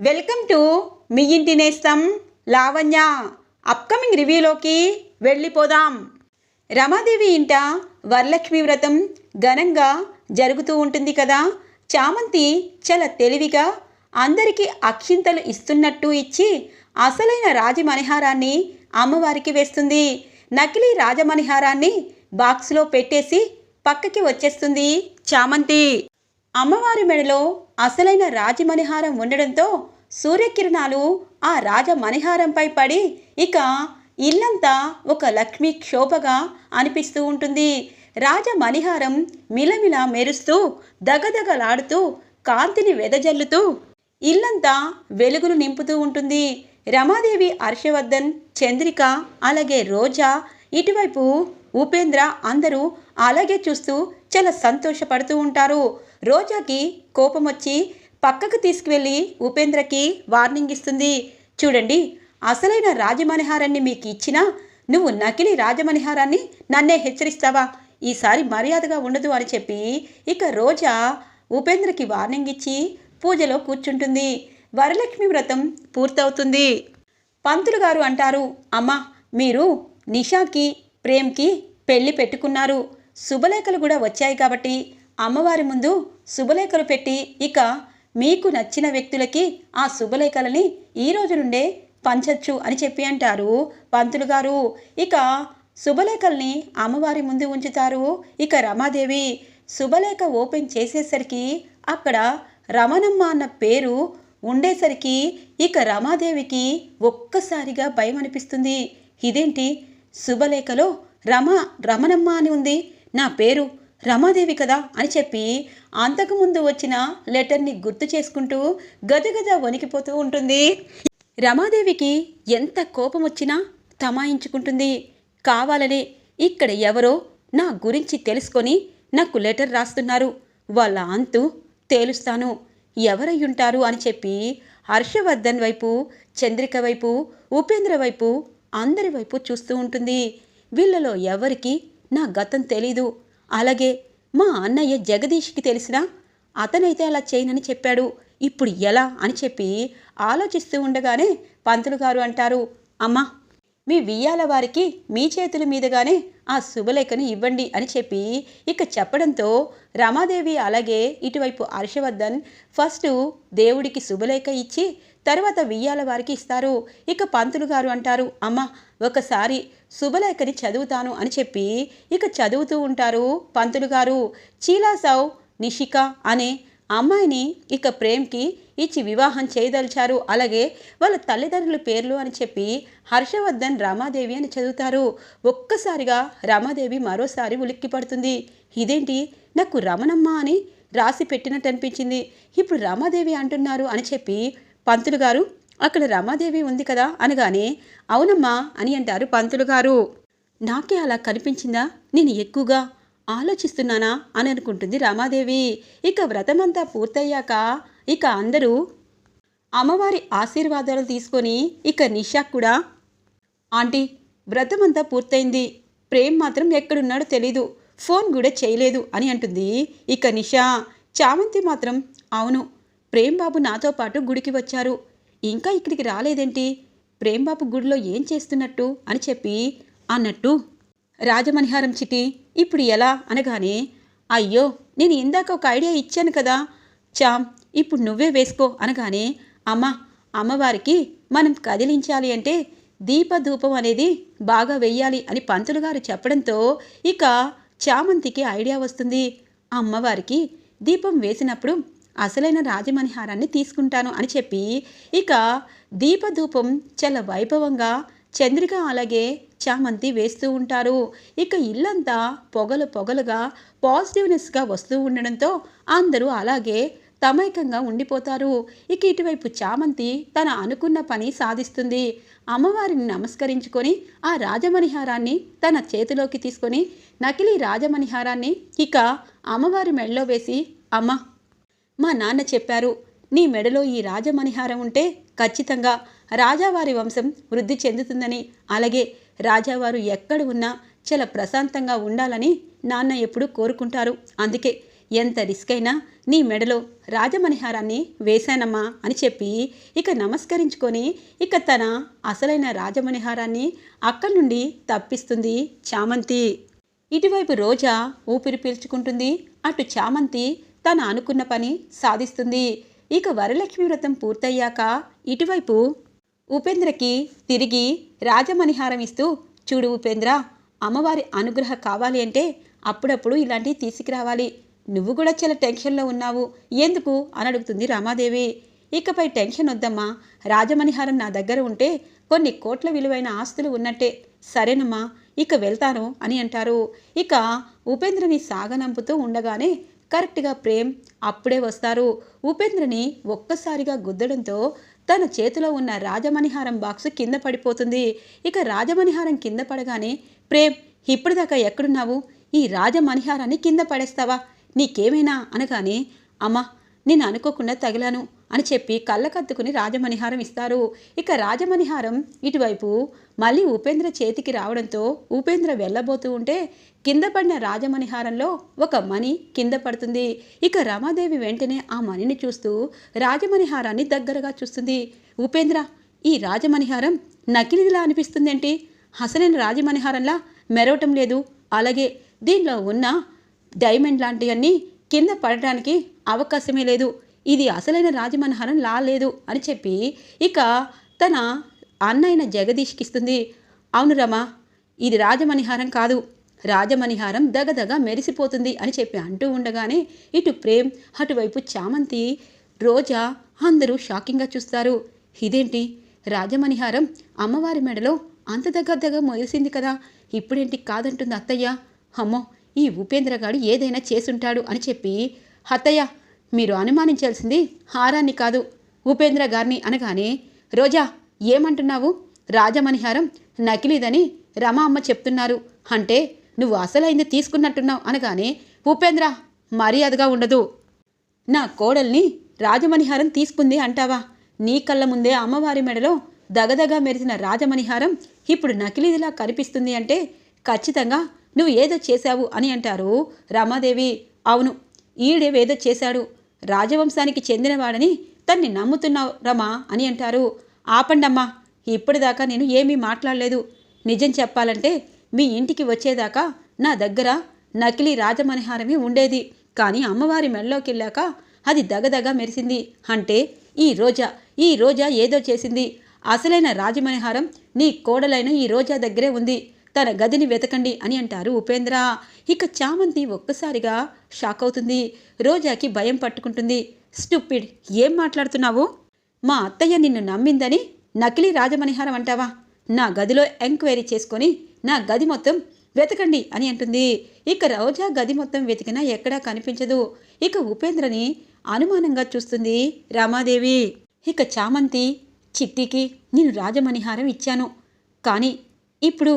Welcome to me ఇంటి నేస్తం Lavanya. Upcoming రివ్యూలోకి వెళ్ళిపోదాం. రమాదేవి ఇంట వరలక్ష్మి వ్రతం ఘనంగా జరుగుతూ ఉంటుంది కదా? చామంతి చాలా తెలివిగా అందరికీ అక్షింతలు ఇస్తున్నట్టు ఇచ్చి అసలైన రాజమణిహారాన్ని అమ్మవారికి వేస్తుంది. నకిలీ రాజమణిహారాన్ని బాక్స్లో పెట్టేసి పక్కకి వచ్చేస్తుంది చామంతి. అమ్మవారి మెడలో అసలైన రాజమణిహారం ఉండడంతో సూర్యకిరణాలు ఆ రాజమణిహారంపై పడి ఇక ఇల్లంతా ఒక లక్ష్మీ క్షోభగా అనిపిస్తూ ఉంటుంది. రాజమణిహారం మిలమిల మెరుస్తూ దగదగలాడుతూ కాంతిని వెదజల్లుతూ ఇల్లంతా వెలుగులు నింపుతూ ఉంటుంది. రమాదేవి హర్షవర్ధన్ చంద్రిక అలాగే రోజా ఇటువైపు ఉపేంద్ర అందరూ అలాగే చూస్తూ చాలా సంతోషపడుతూ ఉంటారు. రోజాకి కోపం వచ్చి పక్కకు తీసుకువెళ్ళి ఉపేంద్రకి వార్నింగ్ ఇస్తుంది. చూడండి అసలైన రాజమణిహారాన్ని మీకు ఇచ్చినా నువ్వు నకిలీ రాజమణిహారాన్ని నన్నే హెచ్చరిస్తావా? ఈసారి మర్యాదగా ఉండదు అని చెప్పి ఇక రోజా ఉపేంద్రకి వార్నింగ్ ఇచ్చి పూజలో కూర్చుంటుంది. వరలక్ష్మి వ్రతం పూర్తవుతుంది. పంతులు గారు అంటారు అమ్మా మీరు నిషాకి ప్రేమ్కి పెళ్ళి పెట్టుకున్నారు. శుభలేఖలు కూడా వచ్చాయి కాబట్టి అమ్మవారి ముందు శుభలేఖలు పెట్టి ఇక మీకు నచ్చిన వ్యక్తులకి ఆ శుభలేఖలని ఈ రోజు నుండే పంచచ్చు అని చెప్పి అంటారు పంతులు గారు. ఇక శుభలేఖల్ని అమ్మవారి ముందు ఉంచుతారు ఇక రమాదేవి. శుభలేఖ ఓపెన్ చేసేసరికి అక్కడ రమణమ్మ అన్న పేరు ఉండేసరికి ఇక రమాదేవికి ఒక్కసారిగా భయం అనిపిస్తుంది. ఇదేంటి? శుభలేఖలో రమ రమణమ్మ అని ఉంది. నా పేరు రమాదేవి కదా అని చెప్పి అంతకుముందు వచ్చిన లెటర్ని గుర్తు చేసుకుంటూ గదగద వణికిపోతూ ఉంటుంది. రమాదేవికి ఎంత కోపం వచ్చినా తమాయించుకుంటుంది. కావాలని ఇక్కడ ఎవరో నా గురించి తెలుసుకొని నాకు లెటర్ రాస్తున్నారు. వాళ్ళ అంతు తేలుస్తాను. ఎవరయ్యుంటారు అని చెప్పి హర్షవర్ధన్ వైపు చంద్రిక వైపు ఉపేంద్ర వైపు అందరి వైపు చూస్తూ ఉంటుంది. వీళ్ళలో ఎవరికి నా గతం తెలీదు. అలాగే మా అన్నయ్య జగదీష్కి తెలిసినా అతనైతే అలా చేయనని చెప్పాడు. ఇప్పుడు ఎలా అని చెప్పి ఆలోచిస్తూ ఉండగానే పంతులు గారు అంటారు అమ్మా మీ వియ్యాల వారికి మీ చేతుల మీదుగానే ఆ శుభలేఖను ఇవ్వండి అని చెప్పి ఇక చెప్పడంతో రమాదేవి అలాగే ఇటువైపు హర్షవర్ధన్ ఫస్ట్ దేవుడికి శుభలేఖ ఇచ్చి తర్వాత వియ్యాల వారికి ఇస్తారు. ఇక పంతులు గారు అంటారు అమ్మ ఒకసారి శుభలేఖని చదువుతాను అని చెప్పి ఇక చదువుతూ ఉంటారు పంతులు గారు. చీలాసావ్ నిషిక అనే అమ్మాయిని ఇక ప్రేమ్కి ఇచ్చి వివాహం చేయదలిచారు. అలాగే వాళ్ళ తల్లిదండ్రుల పేర్లు అని చెప్పి హర్షవర్ధన్ రామాదేవి అని చదువుతారు. ఒక్కసారిగా రామాదేవి మరోసారి ఉలిక్కి పడుతుంది. ఇదేంటి? నాకు రమణమ్మ అని రాసి పెట్టినట్టు అనిపించింది. ఇప్పుడు రామాదేవి అంటున్నారు అని చెప్పి పంతులు గారు. అక్కడ రమాదేవి ఉంది కదా అనగానే అవునమ్మా అని అంటారు పంతులు గారు. నాకే అలా కనిపించిందా? నేను ఎక్కువగా ఆలోచిస్తున్నానా అని అనుకుంటుంది రమాదేవి. ఇక వ్రతమంతా పూర్తయ్యాక ఇక అందరూ అమ్మవారి ఆశీర్వాదాలు తీసుకొని ఇక నిషా కూడా ఆంటీ వ్రతమంతా పూర్తయింది. ప్రేమ్ మాత్రం ఎక్కడున్నాడో తెలీదు. ఫోన్ కూడా చేయలేదు అని అంటుంది ఇక నిషా. చామంతి మాత్రం అవును ప్రేమ్బాబు నాతో పాటు గుడికి వచ్చారు. ఇంకా ఇక్కడికి రాలేదేంటి? ప్రేమ్ బాబు గుడిలో ఏం చేస్తున్నట్టు? అని చెప్పి అన్నట్టు రాజమణిహారం చిటి ఇప్పుడు ఎలా? అనగానే అయ్యో నేను ఇందాక ఒక ఐడియా ఇచ్చాను కదా. చామ్ ఇప్పుడు నువ్వే వేసుకో. అనగానే అమ్మ అమ్మవారికి మనం కదిలించాలి అంటే దీపధూపం అనేది బాగా వెయ్యాలి అని పంతులు గారు చెప్పడంతో ఇక చామంతికి ఐడియా వస్తుంది. అమ్మవారికి దీపం వేసినప్పుడు అసలైన రాజమణిహారాన్ని తీసుకుంటాను అని చెప్పి ఇక దీపధూపం చాలా వైభవంగా చంద్రిక అలాగే చామంతి వేస్తూ ఉంటారు. ఇక ఇల్లంతా పొగలు పొగలుగా పాజిటివ్నెస్గా వస్తూ ఉండడంతో అందరూ అలాగే తమైకంగా ఉండిపోతారు. ఇక ఇటువైపు చామంతి తన అనుకున్న పని సాధిస్తుంది. అమ్మవారిని నమస్కరించుకొని ఆ రాజమణిహారాన్ని తన చేతిలోకి తీసుకొని నకిలీ రాజమణిహారాన్ని ఇక అమ్మవారి మెడలో వేసి అమ్మ మా నాన్న చెప్పారు నీ మెడలో ఈ రాజమణిహారం ఉంటే ఖచ్చితంగా రాజావారి వంశం వృద్ధి చెందుతుందని. అలాగే రాజావారు ఎక్కడ ఉన్నా చాలా ప్రశాంతంగా ఉండాలని నాన్న ఎప్పుడు కోరుకుంటారు. అందుకే ఎంత రిస్క్ అయినా నీ మెడలో రాజమణిహారాన్ని వేశానమ్మా అని చెప్పి ఇక నమస్కరించుకొని ఇక తన అసలైన రాజమణిహారాన్ని అక్కడి నుండి తప్పిస్తుంది చామంతి. ఇటువైపు రోజా ఊపిరి పీల్చుకుంటుంది అటు చామంతి తను అనుకున్న పని సాధిస్తుంది. ఇక వరలక్ష్మి వ్రతం పూర్తయ్యాక ఇటువైపు ఉపేంద్రకి తిరిగి రాజమణిహారం ఇస్తూ చూడు ఉపేంద్ర అమ్మవారి అనుగ్రహం కావాలి అంటే అప్పుడప్పుడు ఇలాంటివి తీసుకురావాలి. నువ్వు కూడా చాలా టెన్షన్లో ఉన్నావు. ఎందుకు? అని అడుగుతుంది రామాదేవి. ఇకపై టెన్షన్ వద్దమ్మా. రాజమణిహారం నా దగ్గర ఉంటే కొన్ని కోట్ల విలువైన ఆస్తులు ఉన్నట్టే. సరేనమ్మా ఇక వెళ్తాను అని అంటారు. ఇక ఉపేంద్రని సాగనంపుతూ ఉండగానే కరెక్ట్గా ప్రేమ్ అప్పుడే వస్తారు. ఉపేంద్రని ఒక్కసారిగా గుద్దడంతో తన చేతిలో ఉన్న రాజమణిహారం బాక్స్ కింద పడిపోతుంది. ఇక రాజమణిహారం కింద పడగానే ప్రేమ్ ఇప్పటిదాకా ఎక్కడున్నావు? ఈ రాజమణిహారాన్ని కింద పడేస్తావా? నీకేమైనా? అనగానే అమ్మా నేను అనుకోకుండా తగిలాను. అని చెప్పి కళ్ళకత్తుకుని రాజమణిహారం ఇస్తారు. ఇక రాజమణిహారం ఇటువైపు మళ్ళీ ఉపేంద్ర చేతికి రావడంతో ఉపేంద్ర వెళ్ళబోతూ ఉంటే కింద పడిన రాజమణిహారంలో ఒక మణి కింద పడుతుంది. ఇక రమాదేవి వెంటనే ఆ మణిని చూస్తూ రాజమణిహారాన్ని దగ్గరగా చూస్తుంది. ఉపేంద్ర ఈ రాజమణిహారం నకిలిదిలా అనిపిస్తుందేంటి? అసలైన రాజమణిహారంలా మెరవటం లేదు. అలాగే దీనిలో ఉన్న డైమండ్ లాంటివన్నీ కింద పడడానికి అవకాశమే లేదు. ఇది అసలైన రాజమనహారం లా లేదు అని చెప్పి ఇక తన అన్నైన జగదీష్కి ఇస్తుంది. అవును రమా ఇది రాజమణిహారం కాదు. రాజమణిహారం దగదగ మెరిసిపోతుంది అని చెప్పి అంటూ ఉండగానే ఇటు ప్రేమ్ అటువైపు చామంతి రోజా అందరూ షాకింగ్గా చూస్తారు. ఇదేంటి? రాజమణిహారం అమ్మవారి మెడలో అంత దగ్గర మెరిసింది కదా. ఇప్పుడేంటి కాదంటుంది అత్తయ్య? అమ్మో ఈ ఉపేంద్రగాడు ఏదైనా చేసుంటాడు అని చెప్పి అత్తయ్య మీరు అనుమానించాల్సింది హారాన్ని కాదు. ఉపేంద్ర గారిని అనగానే రోజా ఏమంటున్నావు? రాజమణిహారం నకిలీదని రమా అమ్మ చెప్తున్నారు. అంటే నువ్వు అసలైంది తీసుకున్నట్టున్నావు అనగానే ఉపేంద్ర మర్యాదగా ఉండదు. నా కోడల్ని రాజమణిహారం తీసుకుంది అంటావా? నీ కళ్ళ ముందే అమ్మవారి మెడలో దగదగా మెరిసిన రాజమణిహారం ఇప్పుడు నకిలీదిలా కనిపిస్తుంది అంటే ఖచ్చితంగా నువ్వు ఏదో చేశావు అని అంటారు రమాదేవి. అవును ఈడేవేదో చేశాడు. రాజవంశానికి చెందినవాడని తన్ని నమ్ముతున్నావు రమా అని అంటారు. ఆపండమ్మా ఇప్పటిదాకా నేను ఏమీ మాట్లాడలేదు. నిజం చెప్పాలంటే మీ ఇంటికి వచ్చేదాకా నా దగ్గర నకిలీ రాజమనిహారమే ఉండేది. కానీ అమ్మవారి మెడలోకెళ్ళాక అది దగదగ మెరిసింది. అంటే ఈ రోజా ఈ రోజా ఏదో చేసింది. అసలైన రాజమణిహారం నీ కోడలైన ఈ రోజా దగ్గరే ఉంది. తన గదిని వెతకండి అని అంటారు ఉపేంద్ర. ఇక చామంతి ఒక్కసారిగా షాక్ అవుతుంది. రోజాకి భయం పట్టుకుంటుంది. స్టూపిడ్ ఏం మాట్లాడుతున్నావు? మా అత్తయ్య నిన్ను నమ్మిందని నకిలీ రాజమణిహారం అంటావా? నా గదిలో ఎంక్వైరీ చేసుకొని నా గది మొత్తం వెతకండి అని అంటుంది. ఇక రోజా గది మొత్తం వెతికినా ఎక్కడా కనిపించదు. ఇక ఉపేంద్రని అనుమానంగా చూస్తుంది రామాదేవి. ఇక చామంతి చిట్టికి నేను రాజమణిహారం ఇచ్చాను. కానీ ఇప్పుడు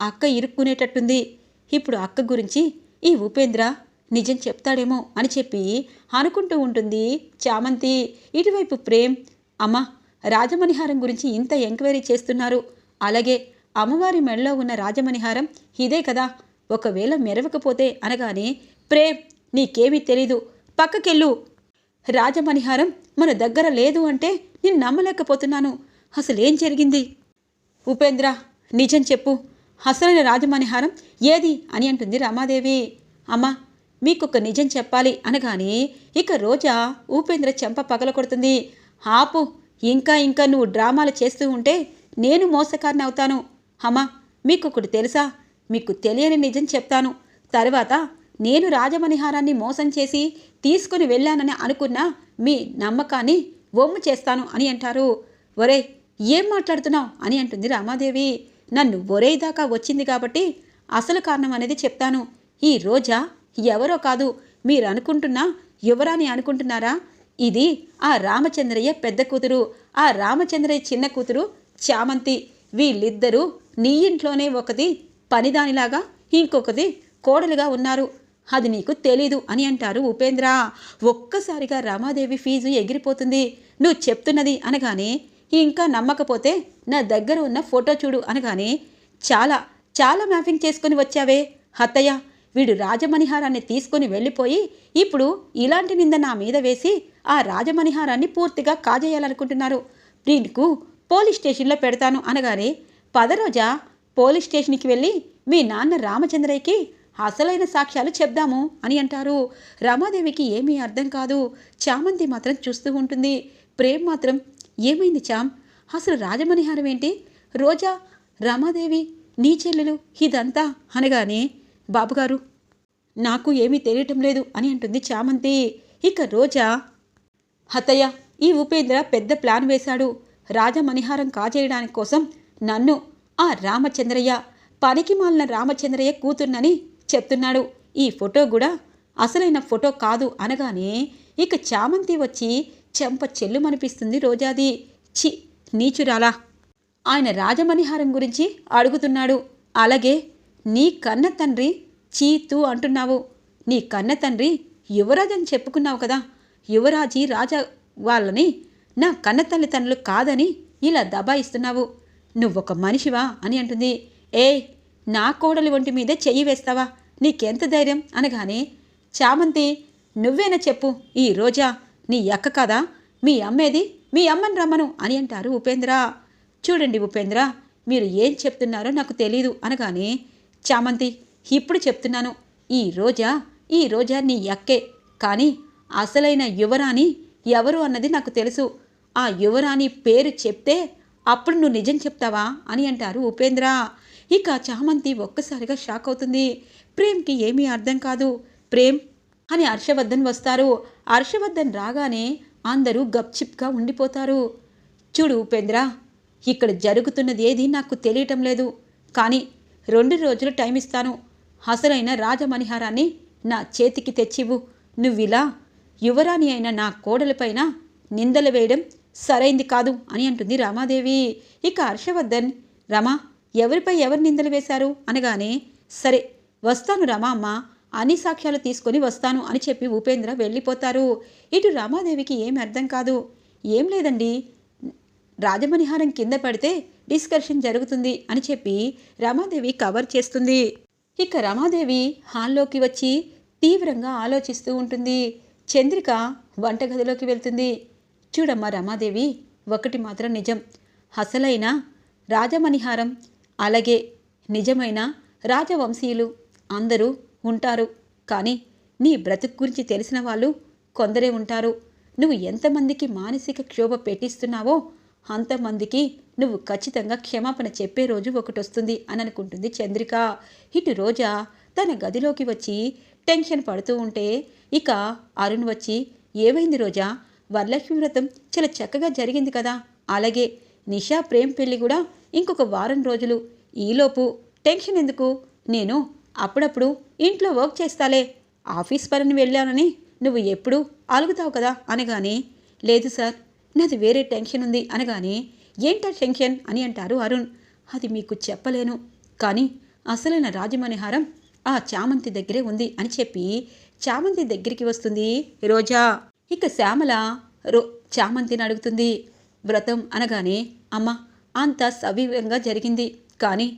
అక్క ఇరుక్కునేటట్టుంది. ఇప్పుడు అక్క గురించి ఈ ఉపేంద్ర నిజం చెప్తాడేమో అని చెప్పి అనుకుంటూ ఉంటుంది చామంతి. ఇటువైపు ప్రేమ్ అమ్మ రాజమణిహారం గురించి ఇంత ఎంక్వైరీ చేస్తున్నారు. అలాగే అమ్మవారి మెడలో ఉన్న రాజమణిహారం ఇదే కదా. ఒకవేళ మెరవకపోతే అనగానే ప్రేమ్ నీకేమీ తెలీదు. పక్కకెళ్ళు. రాజమణిహారం మన దగ్గర లేదు అంటే నేను నమ్మలేకపోతున్నాను. అసలేం జరిగింది? ఉపేంద్ర నిజం చెప్పు. అసలైన రాజమణిహారం ఏది అని అంటుంది రమాదేవి. అమ్మా మీకొక నిజం చెప్పాలి అనగానే ఇక రోజా ఉపేంద్ర చెంప పగల కొడుతుంది. ఆపు ఇంకా ఇంకా నువ్వు డ్రామాలు చేస్తూ ఉంటే నేను మోసకారిని అవుతాను. అమ్మా మీకొకటి తెలుసా? మీకు తెలియని నిజం చెప్తాను. తర్వాత నేను రాజమణిహారాన్ని మోసం చేసి తీసుకుని వెళ్ళానని అనుకున్న మీ నమ్మకాన్ని ఒమ్ము చేస్తాను అని అంటారు. ఒరే ఏం మాట్లాడుతున్నావు? అని అంటుంది రామాదేవి. నన్ను ఒరే దాకా వచ్చింది కాబట్టి అసలు కారణం అనేది చెప్తాను. ఈ రోజా? ఎవరో కాదు. మీరు అనుకుంటున్నా యువరాని అనుకుంటున్నారా? ఇది ఆ రామచంద్రయ్య పెద్ద కూతురు ఆ రామచంద్రయ్య చిన్న కూతురు చామంతి. వీళ్ళిద్దరూ నీ ఇంట్లోనే ఒకది పనిదానిలాగా ఇంకొకది కోడలుగా ఉన్నారు. అది నీకు తెలీదు అని అంటారు ఉపేంద్ర. ఒక్కసారిగా రామాదేవి ఫీజు ఎగిరిపోతుంది. నువ్వు చెప్తున్నది అనగానే ఇంకా నమ్మకపోతే నా దగ్గర ఉన్న ఫోటో చూడు అనగానే చాలా చాలా మ్యాపింగ్ చేసుకుని వచ్చావే. హత్తయ్య వీడు రాజమణిహారాన్ని తీసుకొని వెళ్ళిపోయి ఇప్పుడు ఇలాంటి నింద నా మీద వేసి ఆ రాజమణిహారాన్ని పూర్తిగా కాజేయాలనుకుంటున్నారు. దీనికి పోలీస్ స్టేషన్లో పెడతాను అనగానే పదరోజా పోలీస్ స్టేషన్కి వెళ్ళి మీ నాన్న రామచంద్రయ్యకి అసలైన సాక్ష్యాలు చెప్దాము అని అంటారు. రమాదేవికి ఏమీ అర్థం కాదు. చామంతి మాత్రం చూస్తూ ఉంటుంది. ప్రేమ్ మాత్రం ఏమైంది చామ్? అసలు రాజమణిహారం ఏంటి? రోజా రమాదేవి నీ చెల్లెలు ఇదంతా అనగానే బాబుగారు నాకు ఏమీ తెలియటం లేదు అని అంటుంది చామంతి. ఇక రోజా హతయ్య ఈ ఉపేంద్ర పెద్ద ప్లాన్ వేశాడు. రాజమణిహారం కాజేయడానికి కోసం నన్ను ఆ రామచంద్రయ్య పనికి మాలిన రామచంద్రయ్య కూతుర్నని చెప్తున్నాడు. ఈ ఫోటో కూడా అసలైన ఫోటో కాదు అనగానే ఇక చామంతి వచ్చి చెంప చెల్లుమనిపిస్తుంది రోజాది. చి నీచురాలా. ఆయన రాజమణిహారం గురించి అడుగుతున్నాడు. అలాగే నీ కన్న తండ్రి చీతు అంటున్నావు. నీ కన్న తండ్రి యువరాజని చెప్పుకున్నావు కదా. యువరాజీ రాజా వాళ్ళని నా కన్న తల్లిదండ్రులు కాదని ఇలా దబాయిస్తున్నావు. నువ్వొక మనిషివా అని అంటుంది. ఏ నా కోడలి ఒంటి మీదే చెయ్యి వేస్తావా? నీకెంత ధైర్యం? అనగానే చామంతి నువ్వేనా చెప్పు ఈ రోజా నీ అక్క కదా? మీ అమ్మేది? మీ అమ్మని రమ్మను అని అంటారు ఉపేంద్ర. చూడండి ఉపేంద్ర మీరు ఏం చెప్తున్నారో నాకు తెలీదు అనగానే చామంతి ఇప్పుడు చెప్తున్నాను. ఈ రోజా? ఈ రోజా నీ అక్కే. కానీ అసలైన యువరాణి ఎవరు అన్నది నాకు తెలుసు. ఆ యువరాణి పేరు చెప్తే అప్పుడు నువ్వు నిజం చెప్తావా అని అంటారు ఉపేంద్ర. ఇక చామంతి ఒక్కసారిగా షాక్ అవుతుంది. ప్రేమ్కి ఏమీ అర్థం కాదు. ప్రేమ్ అని హర్షవర్ధన్ వస్తారు. హర్షవర్ధన్ రాగానే అందరూ గప్చిప్గా ఉండిపోతారు. చూడు ఉపేంద్ర ఇక్కడ జరుగుతున్నది ఏది నాకు తెలియటం లేదు. కానీ రెండు రోజులు టైం ఇస్తాను. అసలైన రాజమణిహారాన్ని నా చేతికి తెచ్చివు నువ్విలా యువరాణి అయిన నా కోడలపైన నిందలు వేయడం సరైంది కాదు అని అంటుంది రామాదేవి. ఇక హర్షవర్ధన్ రమా ఎవరిపై ఎవరు నిందలు వేశారు? అనగానే సరే వస్తాను రమా అమ్మ. అన్ని సాక్ష్యాలు తీసుకొని వస్తాను అని చెప్పి ఉపేంద్ర వెళ్ళిపోతారు. ఇటు రామాదేవికి ఏమి అర్థం కాదు. ఏం లేదండి. రాజమణిహారం కింద పడితే డిస్కషన్ జరుగుతుంది అని చెప్పి రమాదేవి కవర్ చేస్తుంది. ఇక రమాదేవి హాల్లోకి వచ్చి తీవ్రంగా ఆలోచిస్తూ ఉంటుంది. చంద్రిక వంటగదిలోకి వెళ్తుంది. చూడమ్మా రమాదేవి ఒకటి మాత్రం నిజం. అసలైన రాజమణిహారం అలాగే నిజమైన రాజవంశీయులు అందరూ ఉంటారు. కానీ నీ బ్రతుకు గురించి తెలిసిన వాళ్ళు కొందరే ఉంటారు. నువ్వు ఎంతమందికి మానసిక క్షోభ పెట్టిస్తున్నావో అంతమందికి నువ్వు ఖచ్చితంగా క్షమాపణ చెప్పే రోజు ఒకటి వస్తుంది అని అనుకుంటుంది చంద్రిక. ఇటు రోజా తన గదిలోకి వచ్చి టెన్షన్ పడుతూ ఉంటే ఇక అరుణ్ వచ్చి ఏమైంది రోజా? వరలక్ష్మి వ్రతం చాలా చక్కగా జరిగింది కదా. అలాగే నిషా ప్రేమ్ పెళ్ళి కూడా ఇంకొక వారం రోజులు. ఈలోపు టెన్షన్ ఎందుకు? నేను అప్పుడప్పుడు ఇంట్లో వర్క్ చేస్తాలే ఆఫీస్ పనిని వెళ్ళానని నువ్వు ఎప్పుడు అలుగుతావు కదా అనగానే లేదు సార్ నాది వేరే టెన్షన్ ఉంది అనగానే ఏంటా టెన్షన్ అని అంటారు అరుణ్. అది మీకు చెప్పలేను కానీ అసలైన రాజమణిహారం ఆ చామంతి దగ్గరే ఉంది అని చెప్పి చామంతి దగ్గరికి వస్తుంది రోజా. ఇక శ్యామల రో చామంతిని అడుగుతుంది. వ్రతం అనగానే అమ్మ అంత సవ్యంగా జరిగింది కానీ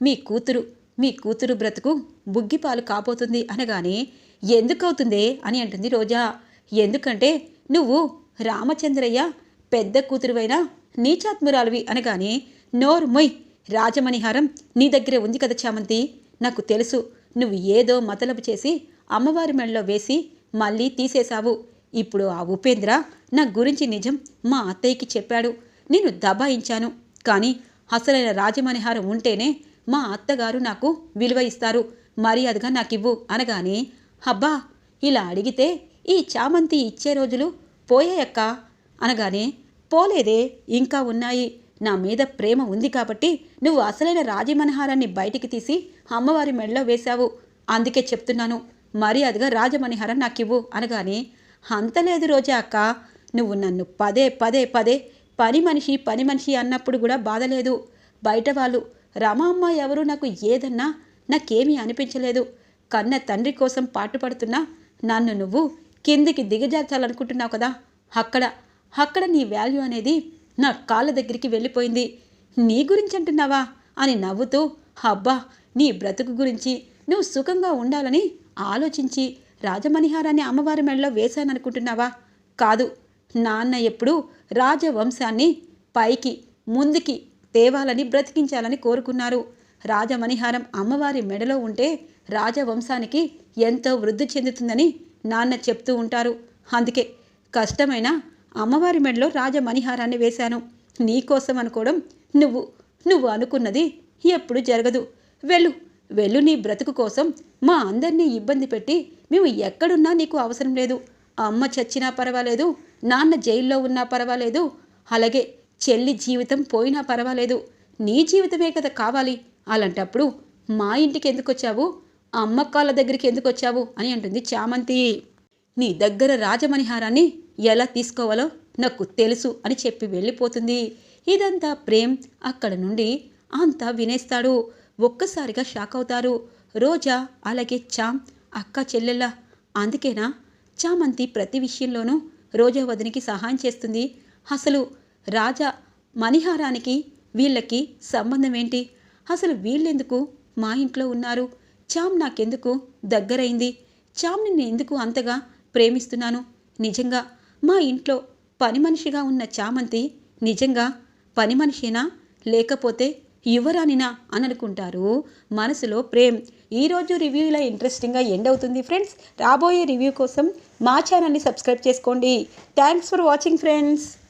మీ కూతురు మీ కూతురు బ్రతుకు బుగ్గిపాలు కాబోతుంది అనగానే ఎందుకవుతుందే అని అంటుంది రోజా. ఎందుకంటే నువ్వు రామచంద్రయ్య పెద్ద కూతురువైన నీచాత్మురాలువి అనగానే నోర్మొయ్ రాజమణిహారం నీ దగ్గరే ఉంది కదా చామంతి. నాకు తెలుసు నువ్వు ఏదో మతలబు చేసి అమ్మవారి మెడలో వేసి మళ్ళీ తీసేశావు. ఇప్పుడు ఆ ఉపేంద్ర నా గురించి నిజం మా అత్తయ్యకి చెప్పాడు. నేను దబాయించాను. కానీ అసలైన రాజమణిహారం ఉంటేనే మా అత్తగారు నాకు విలువ ఇస్తారు మర్యాదగా నాకివ్వు అనగానే అబ్బా ఇలా అడిగితే ఈ చామంతి ఇచ్చే రోజులు పోయాయక్క? అనగానే పోలేదే ఇంకా ఉన్నాయి. నా మీద ప్రేమ ఉంది కాబట్టి నువ్వు అసలైన రాజమణిహారాన్ని బయటికి తీసి అమ్మవారి మెడలో వేశావు. అందుకే చెప్తున్నాను మర్యాదగా రాజమణిహారం నాకివ్వు అనగానే అంతలేదు రోజా అక్క. నువ్వు నన్ను పదే పదే పదే పని మనిషి పని మనిషి అన్నప్పుడు కూడా బాధలేదు బయట వాళ్ళు రమామ్మ ఎవరు నాకు ఏదన్నా నాకేమీ అనిపించలేదు. కన్న తండ్రి కోసం పాటుపడుతున్నా నన్ను నువ్వు కిందికి దిగజార్చాలనుకుంటున్నావు కదా. అక్కడ అక్కడ నీ వాల్యూ అనేది నా కాళ్ళ దగ్గరికి వెళ్ళిపోయింది. నీ గురించి అంటున్నావా? అని నవ్వుతూ అబ్బా నీ బ్రతుకు గురించి నువ్వు సుఖంగా ఉండాలని ఆలోచించి రాజమణిహారాన్ని అమ్మవారి మెడలో వేశాననుకుంటున్నావా? కాదు నాన్న ఎప్పుడూ రాజవంశాన్ని పైకి ముందుకి తేవాలని బ్రతికించాలని కోరుకున్నారు. రాజమణిహారం అమ్మవారి మెడలో ఉంటే రాజవంశానికి ఎంతో వృద్ధి చెందుతుందని నాన్న చెప్తూ ఉంటారు. అందుకే కష్టమైన అమ్మవారి మెడలో రాజమణిహారాన్ని వేశాను. నీకోసం అనుకోవడం నువ్వు నువ్వు అనుకున్నది ఎప్పుడు జరగదు. వెళ్ళు వెళ్ళు నీ బ్రతుకు కోసం మా అందరినీ ఇబ్బంది పెట్టి మేము ఎక్కడున్నా నీకు అవసరం లేదు. అమ్మ చచ్చినా పర్వాలేదు నాన్న జైల్లో ఉన్నా పర్వాలేదు. అలాగే చెల్లి జీవితం పోయినా పర్వాలేదు. నీ జీవితమే కదా కావాలి. అలాంటప్పుడు మా ఇంటికి ఎందుకు వచ్చావు అమ్మ కాళ్ళ దగ్గరికి ఎందుకు వచ్చావు అని అంటుంది చామంతి. నీ దగ్గర రాజమణిహారాన్ని ఎలా తీసుకోవాలో నాకు తెలుసు అని చెప్పి వెళ్ళిపోతుంది. ఇదంతా ప్రేమ్ అక్కడ నుండి అంతా వినేస్తాడు. ఒక్కసారిగా షాక్ అవుతారు. రోజా అలాగే చామ్ అక్క చెల్లెళ్ళ. అందుకేనా? చామంతి ప్రతి విషయంలోనూ రోజా వదినికి సహాయం చేస్తుంది. అసలు రాజా మణిహారానికి వీళ్ళకి సంబంధం ఏంటి అసలు వీళ్ళెందుకు? మా ఇంట్లో ఉన్నారు. చామ్ నాకెందుకు? దగ్గరైంది. చామ్ని నేను ఎందుకు అంతగా ప్రేమిస్తున్నాను? నిజంగా మా ఇంట్లో పని మనిషిగా ఉన్న చామంతి నిజంగా పని మనిషేనా? లేకపోతే యువరానినా అని అనుకుంటారు మనసులో ప్రేమ్. ఈరోజు రివ్యూ ఇలా ఇంట్రెస్టింగ్గా ఎండ్ అవుతుంది ఫ్రెండ్స్. రాబోయే రివ్యూ కోసం మా ఛానల్ని సబ్స్క్రైబ్ చేసుకోండి. Thanks for watching friends.